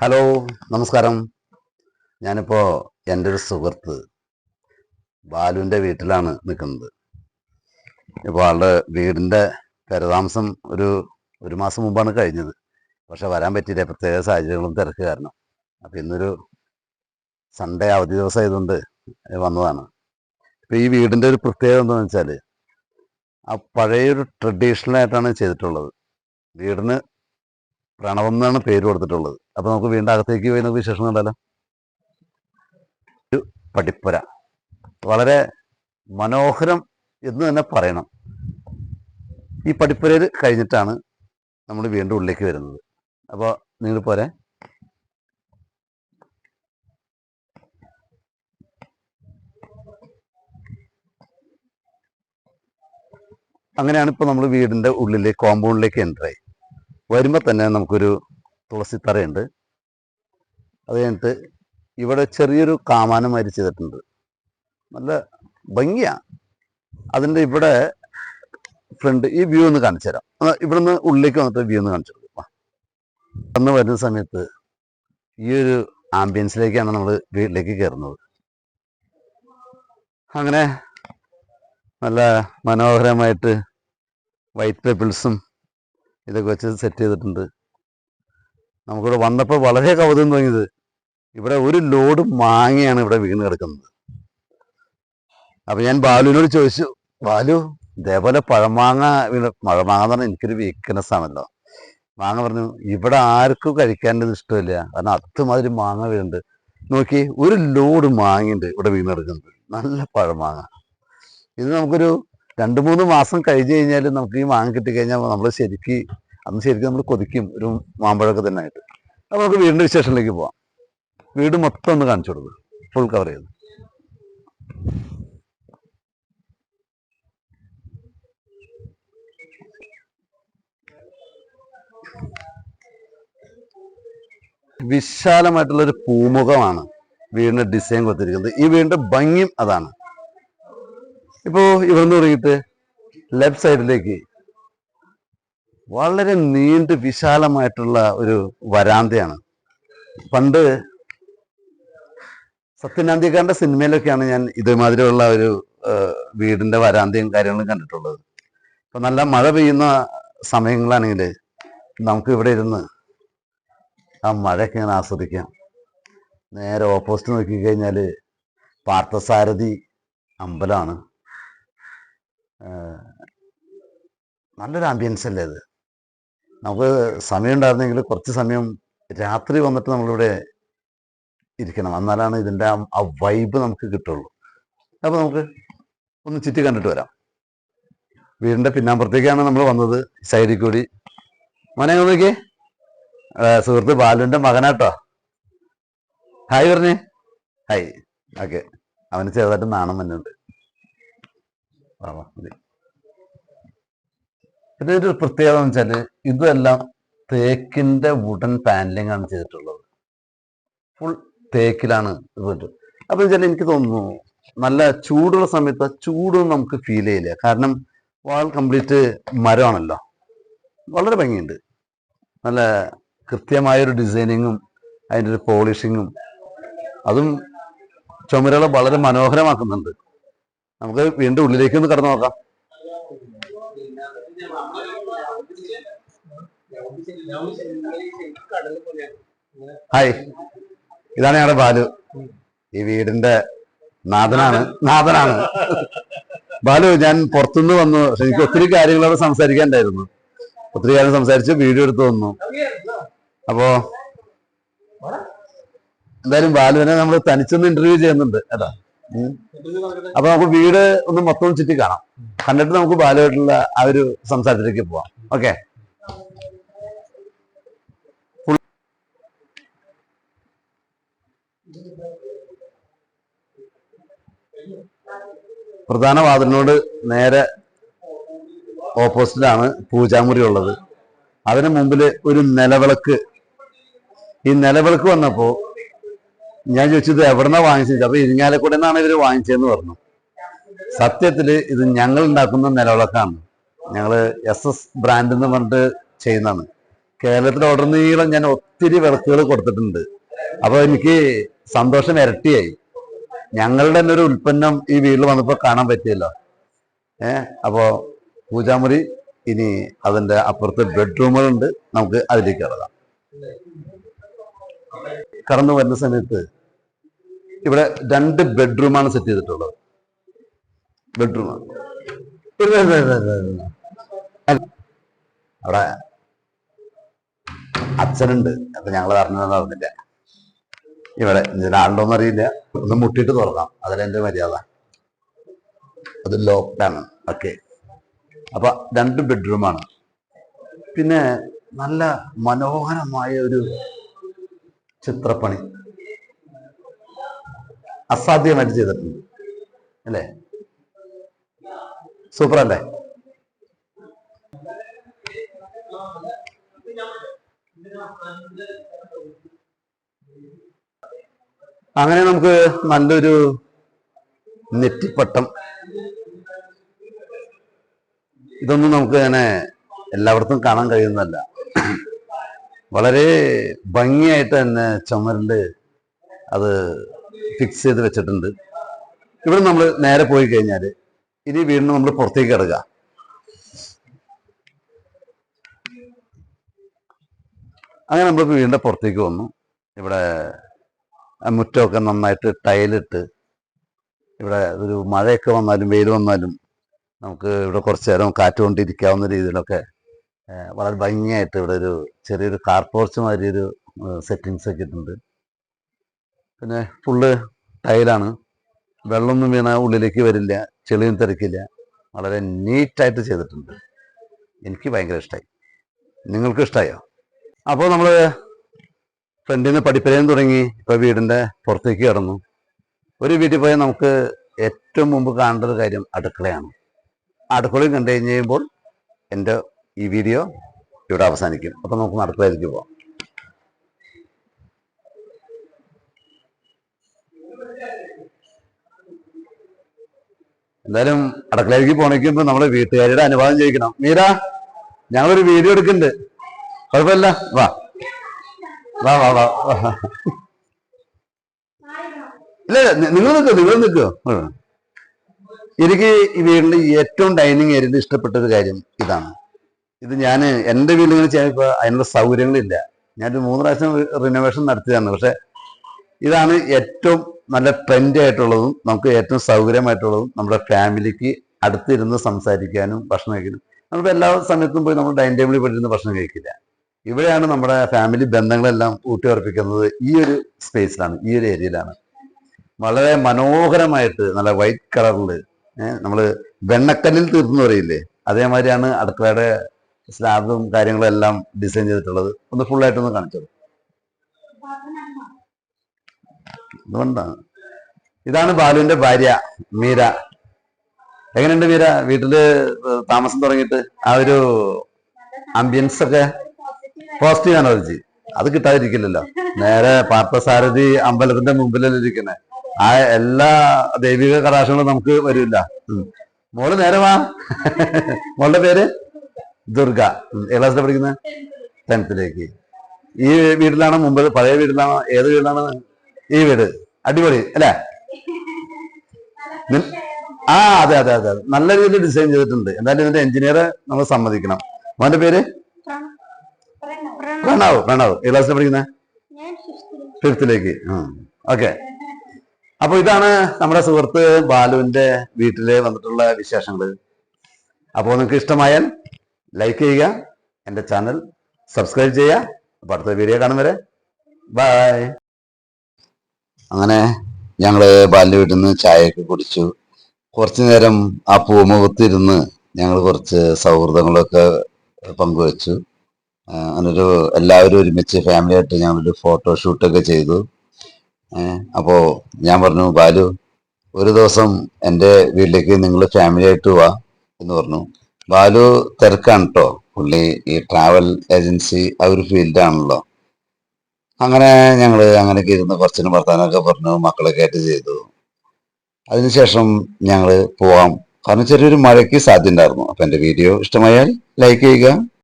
Hello നമസ്കാരം. ഞാനിപ്പോൾ എന്റെ ഒരു സുഹൃത്ത് ബാലുവിന്റെ വീട്ടിലാണ് നിൽക്കുന്നത്. ഇപ്പോൾ ആളുടെ വീടിന്റെ കരതാമസം ഒരു ഒരു മാസം മുമ്പാണ് കഴിഞ്ഞത്. പക്ഷെ വരാൻ പറ്റിയില്ല. പ്രത്യേക സാഹചര്യങ്ങളും തിരക്ക് കാരണം. അപ്പോൾ ഇന്നൊരു സൺഡേ അവധി ദിവസം ആയതുകൊണ്ട് വന്നതാണ്. ഇപ്പം ഈ വീടിന്റെ ഒരു പ്രത്യേകത എന്താണെന്ന് വെച്ചാൽ ആ പഴയൊരു ട്രഡീഷണൽ ആയിട്ടാണ് ചെയ്തിട്ടുള്ളത്. വീടിന് പ്രണവം എന്നാണ് പേര് കൊടുത്തിട്ടുള്ളത്. അപ്പൊ നമുക്ക് വീണ്ടും അകത്തേക്ക് പോയി നമുക്ക് വിശേഷം കണ്ടാലോ ഒരു പടിപ്പുര. വളരെ മനോഹരം എന്ന് തന്നെ പറയണം. ഈ പടിപ്പുരയിൽ കഴിഞ്ഞിട്ടാണ് നമ്മൾ വീണ്ടും ഉള്ളിലേക്ക് വരുന്നത്. അപ്പോൾ നിങ്ങൾ പോരെ? അങ്ങനെയാണ് ഇപ്പോൾ നമ്മൾ വീടിന്റെ ഉള്ളിലേക്ക് കോമ്പൗണ്ടിലേക്ക് എന്റർ ആയി. വരുമ്പോൾ തന്നെ നമുക്കൊരു തുളസിത്തറയുണ്ട്. അത് കഴിഞ്ഞിട്ട് ഇവിടെ ചെറിയൊരു കാമാനം മാതിരി ചെയ്തിട്ടുണ്ട്. നല്ല ഭംഗിയാണ് അതിന്റെ ഇവിടെ ഫ്രണ്ട് ഈ വ്യൂ ഒന്ന് കാണിച്ചു തരാം. ഇവിടെ നിന്ന് ഉള്ളിലേക്ക് വന്നിട്ട് വ്യൂ ഒന്ന് കാണിച്ചു തരാം അന്ന് വരുന്ന സമയത്ത് ഈ ഒരു ആംബിയൻസിലേക്കാണ് നമ്മൾ വീട്ടിലേക്ക് കയറുന്നത്. അങ്ങനെ നല്ല മനോഹരമായിട്ട് വൈറ്റ് പെബിൾസും ഇതൊക്കെ വെച്ച് സെറ്റ് ചെയ്തിട്ടുണ്ട്. നമുക്കിവിടെ വന്നപ്പോൾ വളരെ കൗതുകം തോന്നിയത് ഇവിടെ ഒരു ലോഡ് മാങ്ങയാണ് ഇവിടെ വീണ് കിടക്കുന്നത്. അപ്പോൾ ഞാൻ ബാലുവിനോട് ചോദിച്ചു ബാലു ഇതേപോലെ പഴമാങ്ങ വീണ് പഴമാങ്ങ എന്ന് പറഞ്ഞാൽ എനിക്കൊരു വീക്ക്നെസ് ആണല്ലോ. മാങ്ങ പറഞ്ഞു ഇവിടെ ആർക്കും കഴിക്കാന്റെ ഇഷ്ടമില്ല. കാരണം അത്തുമാതിരി മാങ്ങ വീഴുന്നുണ്ട് നോക്കി ഒരു ലോഡ് മാങ്ങയുണ്ട് ഇവിടെ വീണ് കിടക്കുന്നത്. നല്ല പഴമാങ്ങ. ഇത് നമുക്കൊരു രണ്ട് മൂന്ന് മാസം കഴിഞ്ഞ് കഴിഞ്ഞാൽ നമുക്ക് ഈ മാങ്ങ കിട്ടിക്കഴിഞ്ഞാൽ നമ്മൾ ശരിക്ക് അന്ന് ശരിക്കും നമ്മൾ കൊതിക്കും ഒരു മാമ്പഴമൊക്കെ തന്നെ ആയിട്ട് അപ്പോൾ നമുക്ക് വീടിന്റെ വിശേഷത്തിലേക്ക് പോവാം. വീട് മൊത്തം ഒന്ന് കാണിച്ചു കൊടുക്കും. ഫുൾ കവർ ചെയ്ത്. വിശാലമായിട്ടുള്ള ഒരു പൂമുഖമാണ് വീടിന്റെ ഡിസൈൻ കൊടുത്തിരിക്കുന്നത്. ഈ വീടിന്റെ ഭംഗിയും അതാണ്. ഇപ്പോ ഇവിടുന്ന് തുടങ്ങിയിട്ട് ലെഫ്റ്റ് സൈഡിലേക്ക് വളരെ നീണ്ട് വിശാലമായിട്ടുള്ള ഒരു വരാന്തയാണ്. പണ്ട് സത്യനാന്തികാരന്റെ സിനിമയിലൊക്കെയാണ് ഞാൻ ഇതേമാതിരിയുള്ള ഒരു വീടിന്റെ വരാന്തയും കാര്യങ്ങളും കണ്ടിട്ടുള്ളത്. ഇപ്പൊ നല്ല മഴ പെയ്യുന്ന സമയങ്ങളാണെങ്കിൽ നമുക്ക് ഇവിടെ ഇരുന്ന് ആ മഴയൊക്കെ ഇങ്ങനെ ആസ്വദിക്കാം. നേരെ ഓപ്പോസിറ്റ് നോക്കിക്കഴിഞ്ഞാൽ പാർത്ഥസാരഥി അമ്പലമാണ്. നല്ലൊരു ആംബിയൻസ് അല്ലേ അത്? നമുക്ക് സമയം ഉണ്ടായിരുന്നെങ്കിൽ കുറച്ച് സമയം രാത്രി വന്നിട്ട് നമ്മളിവിടെ ഇരിക്കണം. എന്നാലാണ് ഇതിന്റെ ആ- വൈബ് നമുക്ക് കിട്ടുള്ളൂ. അപ്പോൾ നമുക്ക് ഒന്ന് ചുറ്റി കണ്ടിട്ട് വരാം. വീടിന്റെ പിന്നാമ്പുറത്തേക്കാണ് നമ്മൾ വന്നത് സൈഡിൽ കൂടി. മോനെ നോക്കിയേ. സുഹൃത്ത് ബാലുവിന്റെ മകനാട്ടോ. ഹായ് പറഞ്ഞേ. ഹായ് ഓക്കെ അവന് ചെറുതായിട്ട് നാണം വന്നുണ്ട് വാ, മതി. ഒരു പ്രത്യേകത എന്ന് വെച്ചാൽ ഇതെല്ലാം തേക്കിന്റെ വുഡൻ പാനലിംഗ് ആണ് ചെയ്തിട്ടുള്ളത്. ഫുൾ തേക്കിലാണ് ഇത് അപ്പൊ വെച്ചാൽ എനിക്ക് തോന്നുന്നു നല്ല ചൂടുള്ള സമയത്ത് ചൂട് നമുക്ക് ഫീൽ ചെയ്യില്ല. കാരണം വാൾ കംപ്ലീറ്റ് മരമാണല്ലോ. വളരെ ഭംഗിയുണ്ട്. നല്ല കൃത്യമായൊരു ഡിസൈനിങ്ങും അതിന്റെ ഒരു പോളിഷിങ്ങും അതും ചുമരുകളെ വളരെ മനോഹരമാക്കുന്നുണ്ട്. നമുക്ക് വീണ്ടും ഉള്ളിലേക്ക് ഒന്ന് കടന്നു നോക്കാം. ഹായ് ഇതാണ് ഞങ്ങളുടെ ബാലു. ഈ വീടിന്റെ നാഥനാണ്. നാഥനാണ്. ബാലു ഞാൻ പുറത്തുനിന്ന് വന്നു. പക്ഷെ എനിക്ക് ഒത്തിരി കാര്യങ്ങളോട് സംസാരിക്കാണ്ടായിരുന്നു ഒത്തിരി കാര്യം സംസാരിച്ച് വീഡിയോ എടുത്തു വന്നു. അപ്പോ എന്തായാലും ബാലുവിനെ നമ്മൾ തനിച്ചൊന്ന് ഇന്റർവ്യൂ ചെയ്യുന്നുണ്ട്. ഉം. അപ്പൊ നമുക്ക് വീട് ഒന്ന് മൊത്തം ചുറ്റി കാണാം. കണ്ടിട്ട് നമുക്ക് ബാലമായിട്ടുള്ള ആ ഒരു സംസാരത്തിലേക്ക് പോവാം. ഓക്കെ? പ്രധാന വാതിലിനോട് നേരെ ഓപ്പോസിറ്റിലാണ് പൂജാമുറി ഉള്ളത്. അതിന് മുമ്പിൽ ഒരു നിലവിളക്ക്. ഈ നിലവിളക്ക് വന്നപ്പോ ഞാൻ ചോദിച്ചത് എവിടെന്നാ വാങ്ങിച്ചത്? അപ്പൊ ഇരിങ്ങാലക്കുട നിന്നാണ് ഇവർ വാങ്ങിച്ചതെന്ന് പറഞ്ഞു. സത്യത്തിൽ ഇത് ഞങ്ങൾ ഉണ്ടാക്കുന്ന നിലവിളക്കാണ്. ഞങ്ങൾ എസ് എസ് ബ്രാൻഡ് എന്ന് പറഞ്ഞിട്ട് ചെയ്യുന്നതാണ്. കേരളത്തിൽ ഉടനീളം ഞാൻ ഒത്തിരി വിളക്കുകൾ കൊടുത്തിട്ടുണ്ട്. അപ്പൊ എനിക്ക് സന്തോഷം ഇരട്ടിയായി. ഞങ്ങളുടെ തന്നെ ഒരു ഉൽപ്പന്നം ഈ വീട്ടിൽ വന്നപ്പോൾ കാണാൻ പറ്റിയല്ലോ. ഏ അപ്പോ പൂജാമുറി ഇനി അതിന്റെ അപ്പുറത്ത് ബെഡ്റൂമുകളുണ്ട് നമുക്ക് അതിലേക്ക് കിടക്കാം. കടന്നു വരുന്ന സമയത്ത് ഇവിടെ രണ്ട് ബെഡ്റൂമാണ് സെറ്റ് ചെയ്തിട്ടുള്ളത്. ബെഡ്റൂമാണ്. അവിടെ അച്ഛനുണ്ട്. അപ്പൊ ഞങ്ങൾ അറിഞ്ഞതെന്ന് അറിഞ്ഞില്ല. ഇവിടെ ഇതിലാളുണ്ടോന്ന് അറിയില്ല. ഒന്ന് മുട്ടിയിട്ട് തുറക്കാം. അതിലെന്റെ മര്യാദ. അത് ലോക്ക്ഡാണ് ഓക്കെ അപ്പൊ രണ്ട് ബെഡ്റൂമാണ്. പിന്നെ നല്ല മനോഹരമായ ഒരു ചിത്രപ്പണി. അസാധ്യമായിട്ട് ചെയ്തിട്ടുണ്ട്. അല്ലേ? സൂപ്പർ അല്ലേ? അങ്ങനെ നമുക്ക് നല്ലൊരു നെറ്റിപ്പട്ടം. ഇതൊന്നും നമുക്ക് അങ്ങനെ എല്ലായിടത്തും കാണാൻ കഴിയുന്നതല്ല. വളരെ ഭംഗിയായിട്ട് തന്നെ ചുമരിൽ അത് ഫിക്സ് ചെയ്ത് വെച്ചിട്ടുണ്ട്. ഇവിടെ നമ്മൾ നേരെ പോയി കഴിഞ്ഞാൽ ഇനി വീണ്ടും നമ്മൾ പുറത്തേക്ക് കിടക്കുക അങ്ങനെ നമ്മൾ വീണ്ടും പുറത്തേക്ക് വന്നു. ഇവിടെ മുറ്റമൊക്കെ നന്നായിട്ട് ടൈലിട്ട് ഇവിടെ ഒരു മഴയൊക്കെ വന്നാലും വെയിൽ വന്നാലും നമുക്ക് ഇവിടെ കുറച്ച് നേരം കാറ്റ് കൊണ്ടിരിക്കാവുന്ന രീതിയിലൊക്കെ വളരെ ഭംഗിയായിട്ട് ഇവിടെ ഒരു ചെറിയൊരു കാർ പോർച്ച് മാതിരി ഒരു സെറ്റിങ്സ് ഒക്കെ ഇട്ടുണ്ട് പിന്നെ ഫുള്ള് ടൈലാണ് വെള്ളമൊന്നും വീണ ഉള്ളിലേക്ക് വരില്ല ചെളിയും തെറിക്കില്ല. വളരെ നീറ്റായിട്ട് ചെയ്തിട്ടുണ്ട്. എനിക്ക് ഭയങ്കര ഇഷ്ടമായി നിങ്ങൾക്ക് ഇഷ്ടമായോ അപ്പോൾ നമ്മൾ ഫ്രണ്ടിൽ നിന്ന് തുടങ്ങി ഇപ്പോൾ വീടിന്റെ പുറത്തേക്ക് കിടന്നു. ഒരു വീട്ടിൽ പോയാൽ നമുക്ക് ഏറ്റവും മുമ്പ് കാണേണ്ട ഒരു കാര്യം അടുക്കളയാണ്. അടുക്കളയും കണ്ടു കഴിഞ്ഞ് കഴിയുമ്പോൾ എന്റെ ഈ വീഡിയോ ഇവിടെ അവസാനിക്കും. അപ്പം നമുക്ക് അടുക്കളയിലേക്ക് പോവാം. എന്തായാലും അടുക്കളയിലേക്ക് പോണിക്കുമ്പോ നമ്മുടെ വീട്ടുകാരുടെ അനുവാദം ചോദിക്കണം. മീര ഞങ്ങളൊരു വീഡിയോ എടുക്കുന്നുണ്ട്. കുഴപ്പമില്ല. വാ. വാ വാ വാ. ഇല്ല നിങ്ങൾ നിൽക്കോ നിങ്ങൾ നിൽക്കോ. എനിക്ക് ഈ വീടിന്റെ ഏറ്റവും ഡൈനിങ് ഏരിയയിൽ ഇഷ്ടപ്പെട്ട ഒരു കാര്യം ഇതാണ്. ഇത് ഞാൻ എന്റെ വീട്ടിൽ ഇങ്ങനെ ചെയ്യുമ്പോൾ അതിനുള്ള സൗകര്യങ്ങളില്ല. ഞാനൊരു മൂന്ന് പ്രാവശ്യം റിനോവേഷൻ നടത്തിയതാണ്. പക്ഷെ ഇതാണ് ഏറ്റവും നല്ല ട്രെൻഡ് ആയിട്ടുള്ളതും നമുക്ക് ഏറ്റവും സൗകര്യമായിട്ടുള്ളതും നമ്മുടെ ഫാമിലിക്ക് അടുത്തിരുന്ന് സംസാരിക്കാനും ഭക്ഷണം കഴിക്കാനും. നമ്മളിപ്പോൾ എല്ലാ സമയത്തും പോയി നമ്മൾ ഡൈനിങ് ടേബിളിൽ പോയിരുന്ന് ഭക്ഷണം കഴിക്കില്ല. ഇവിടെയാണ് നമ്മുടെ ഫാമിലി ബന്ധങ്ങളെല്ലാം ഊട്ടിയുറപ്പിക്കുന്നത് ഈ ഒരു സ്പേസിലാണ് ഈ ഒരു ഏരിയയിലാണ്. വളരെ മനോഹരമായിട്ട് നല്ല വൈറ്റ് കളറിൽ നമ്മൾ വെണ്ണക്കല്ലിൽ തീർന്നു പറയില്ലേ? അതേമാതിരിയാണ് അടുക്കളയുടെ സ്ലാബും കാര്യങ്ങളും എല്ലാം ഡിസൈൻ ചെയ്തിട്ടുള്ളത്. ഒന്ന് ഫുള്ളായിട്ടൊന്ന് കാണിച്ചത് അതുകൊണ്ടാണ് ഇതാണ് ബാലുവിന്റെ ഭാര്യ മീര. എങ്ങനെയുണ്ട് മീര? വീട്ടിൽ താമസം തുടങ്ങിയിട്ട് ആ ഒരു ആംബിയൻസ് ഒക്കെ പോസിറ്റീവ് എനർജി അത് കിട്ടാതിരിക്കില്ലല്ലോ. നേരെ പാർത്ഥസാരഥി അമ്പലത്തിന്റെ മുമ്പിലല്ലേ ഇരിക്കുന്നത് ആ എല്ലാ ദൈവിക കടാശങ്ങളും നമുക്ക് വരില്ല. മോൾ നേരെ വാ. മോളുടെ പേര്? ദുർഗ. ഏ ക്ലാസ്സിലാണ് പഠിക്കുന്നത് ടെൻത്തിലേക്ക്. ഈ വീട്ടിലാണ് മുമ്പ്? പഴയ വീട്ടിലാണോ? ഏത് വീട്ടിലാണ്? ഈ വീട്. അടിപൊളി അല്ലേ? ആ അതെ അതെ അതെ. നല്ല രീതിയിൽ ഡിസൈൻ ചെയ്തിട്ടുണ്ട്. എന്തായാലും ഇതിന്റെ എഞ്ചിനീയറെ നമ്മൾ സമ്മതിക്കണം. മോന്റെ പേര്? പ്രണവ്. പ്രണവ്. ഏത് ക്ലാസ്സിലാണ് പഠിക്കുന്നത് ഫിഫ്ത്തിലേക്ക്. ഓക്കെ. അപ്പൊ ഇതാണ് നമ്മുടെ സുഹൃത്ത് ബാലുവിന്റെ വീട്ടിൽ വന്നിട്ടുള്ള വിശേഷങ്ങൾ അപ്പോൾ നിങ്ങൾക്ക് ഇഷ്ടമായാൽ ലൈക്ക് ചെയ്യുക എന്റെ ചാനൽ സബ്സ്ക്രൈബ് ചെയ്യുക. അപ്പം അടുത്ത വീഡിയോ കാണും വരെ. ബായ് അങ്ങനെ ഞങ്ങൾ ബാല്യ വീട്ടിൽ നിന്ന് ചായയൊക്കെ കുടിച്ചു. കുറച്ച് നേരം ആ പൂമുഖത്തിരുന്ന് ഞങ്ങൾ കുറച്ച് സൗഹൃദങ്ങളൊക്കെ പങ്കുവച്ചു. അങ്ങനൊരു എല്ലാവരും ഒരുമിച്ച് ഫാമിലി ആയിട്ട് ഞങ്ങളൊരു ഫോട്ടോഷൂട്ടൊക്കെ ചെയ്തു. അപ്പോൾ ഞാൻ പറഞ്ഞു ബാലു ഒരു ദിവസം എന്റെ വീട്ടിലേക്ക് നിങ്ങൾ ഫാമിലി ആയിട്ട് വാ എന്ന് പറഞ്ഞു. ബാലു തിരക്കാണ് കേട്ടോ പുള്ളി ഈ ട്രാവൽ ഏജൻസി ആ ഒരു ഫീൽഡാണല്ലോ അങ്ങനെ ഞങ്ങൾ അങ്ങനെയൊക്കെ ഇരുന്ന് കുറച്ചിന് വർത്താനമൊക്കെ പറഞ്ഞു മക്കളൊക്കെ ആയിട്ട് ചെയ്തു. അതിനുശേഷം ഞങ്ങൾ പോവാം. കാരണം ചെറിയൊരു മഴയ്ക്ക് സാധ്യത ഉണ്ടായിരുന്നു. അപ്പം എന്റെ വീഡിയോ ഇഷ്ടമായാൽ ലൈക്ക് ചെയ്യുക.